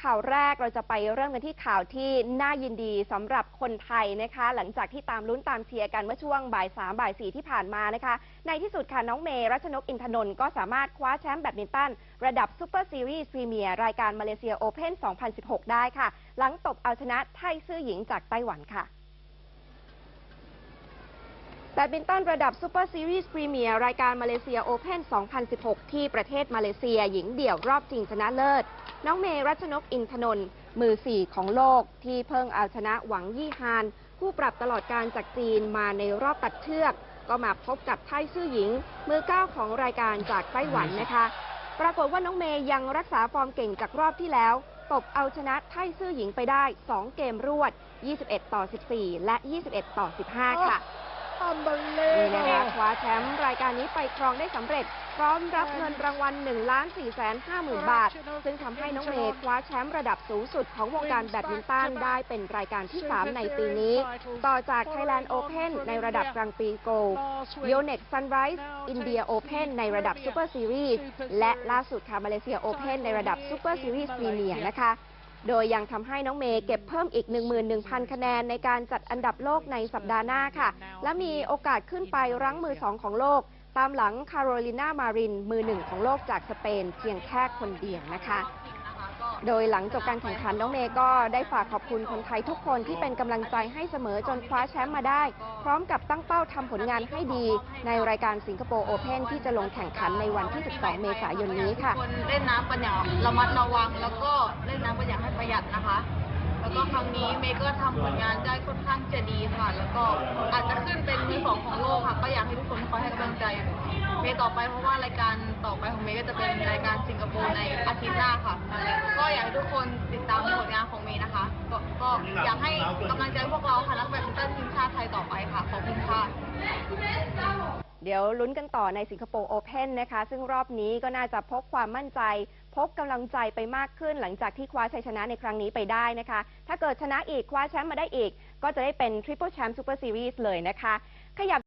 ข่าวแรกเราจะไปเริ่มกันที่ข่าวที่น่ายินดีสำหรับคนไทยนะคะ หลังจากที่ตามลุ้นตามเชียร์กันเมื่อช่วงบ่ายสามบ่ายสี่ที่ผ่านมานะคะ ในที่สุดค่ะน้องเมย์รัชนกอินทนนท์ก็สามารถคว้าแชมป์แบดมินตัน ระดับซูเปอร์ซีรีส์พรีเมียร์รายการมาเลเซียโอเพ่น 2016 ได้ค่ะ หลังตบเอาชนะไทซื่อหญิงจากไต้หวันค่ะ แบดมินตันระดับซูเปอร์ซีรีส์พรีเมียร์รายการมาเลเซียโอเพน2016 ที่ประเทศมาเลเซียหญิงเดี่ยวรอบชิงชนะเลิศ น้องเมรัชนกอินทนนท์มือ 4 ของโลก ที่เพิ่งเอาชนะหวังยี่ฮานผู้ปรับตลอดการจากจีนมาในรอบตัดเชือก ก็มาพบกับไทซื่อหญิง มือ 9 ของรายการจากไต้หวันนะคะ ปรากฏว่าน้องเมย์ยังรักษาฟอร์มเก่งจากรอบที่แล้วตบเอาชนะไทซื่อหญิงไปได้ 2 เกมรวด 21 ต่อ 14 และ 21 ต่อ 15 ค่ะ นี่นะคะคว้าแชมป์รายการนี้ไปครองได้สำเร็จ พร้อมรับเงินรางวัล1ล้าน4แสน5หมื่นบาท ซึ่งทำให้น้องเมย์คว้าแชมป์ระดับสูงสุดของวงการแบดมินตันได้เป็นรายการที่ 3 ในปีนี้ ต่อจาก Thailand Open ในระดับกลางปีโกล y o n e x Sunrise India Open ในระดับ Super Series และล่าสุดค่ะมาเลเซีย Open ในระดับ Super Series Premier นะคะ โดยยังทำให้น้องเมย์เก็บเพิ่มอีก 11,000 คะแนนในการจัดอันดับโลกในสัปดาห์หน้าค่ะ และมีโอกาสขึ้นไปรั้งมือสองของโลก ตามหลังคาโรลินามารินมือหนึ่งของโลกจากสเปนเพียงแค่คนเดียวนะคะ โดยหลังจบการแข่งขันน้องเมย์ก็ได้ฝากขอบคุณคนไทยทุกคนที่เป็นกำลังใจให้เสมอจนคว้าแชมป์มาได้ พร้อมกับตั้งเป้าทำผลงานให้ดี ในรายการสิงคโปร์โอเพนที่จะลงแข่งขันในวันที่ 12 เมษายนนี้ค่ะ คนเล่นน้ำกันอย่างระมัดระวัง แล้วก็เล่นน้ำกันอย่างให้ประหยัดนะคะ แล้วก็ครั้งนี้เมย์ก็ทำผลงานได้ค่อนข้างจะดีค่ะ แล้วก็อาจจะขึ้นเป็นมือสองของโลกค่ะ ก็อยากให้ทุกคนคอยให้กำลังใจ เมย์ต่อไปเพราะว่ารายการ ในอาทิตย์หน้าค่ะ ก็อยากให้ทุกคนติดตามผลงานของเมย์นะคะ ก็ก็อยากให้กำลังใจพวกเราค่ะนักแบดมินตันทีมชาติไทยต่อไปค่ะขอบคุณค่ะเดี๋ยวลุ้นกันต่อในสิงคโปร์โอเพนนะคะ ซึ่งรอบนี้ก็น่าจะพกความมั่นใจพกกำลังใจไปมากขึ้นหลังจากที่คว้าชัยชนะในครั้งนี้ไปได้นะคะ ถ้าเกิดชนะอีกคว้าแชมป์มาได้อีก ก็จะได้เป็นทริปเปิลแชมป์ซูเปอร์ซีรีส์เลยนะคะ ขยับ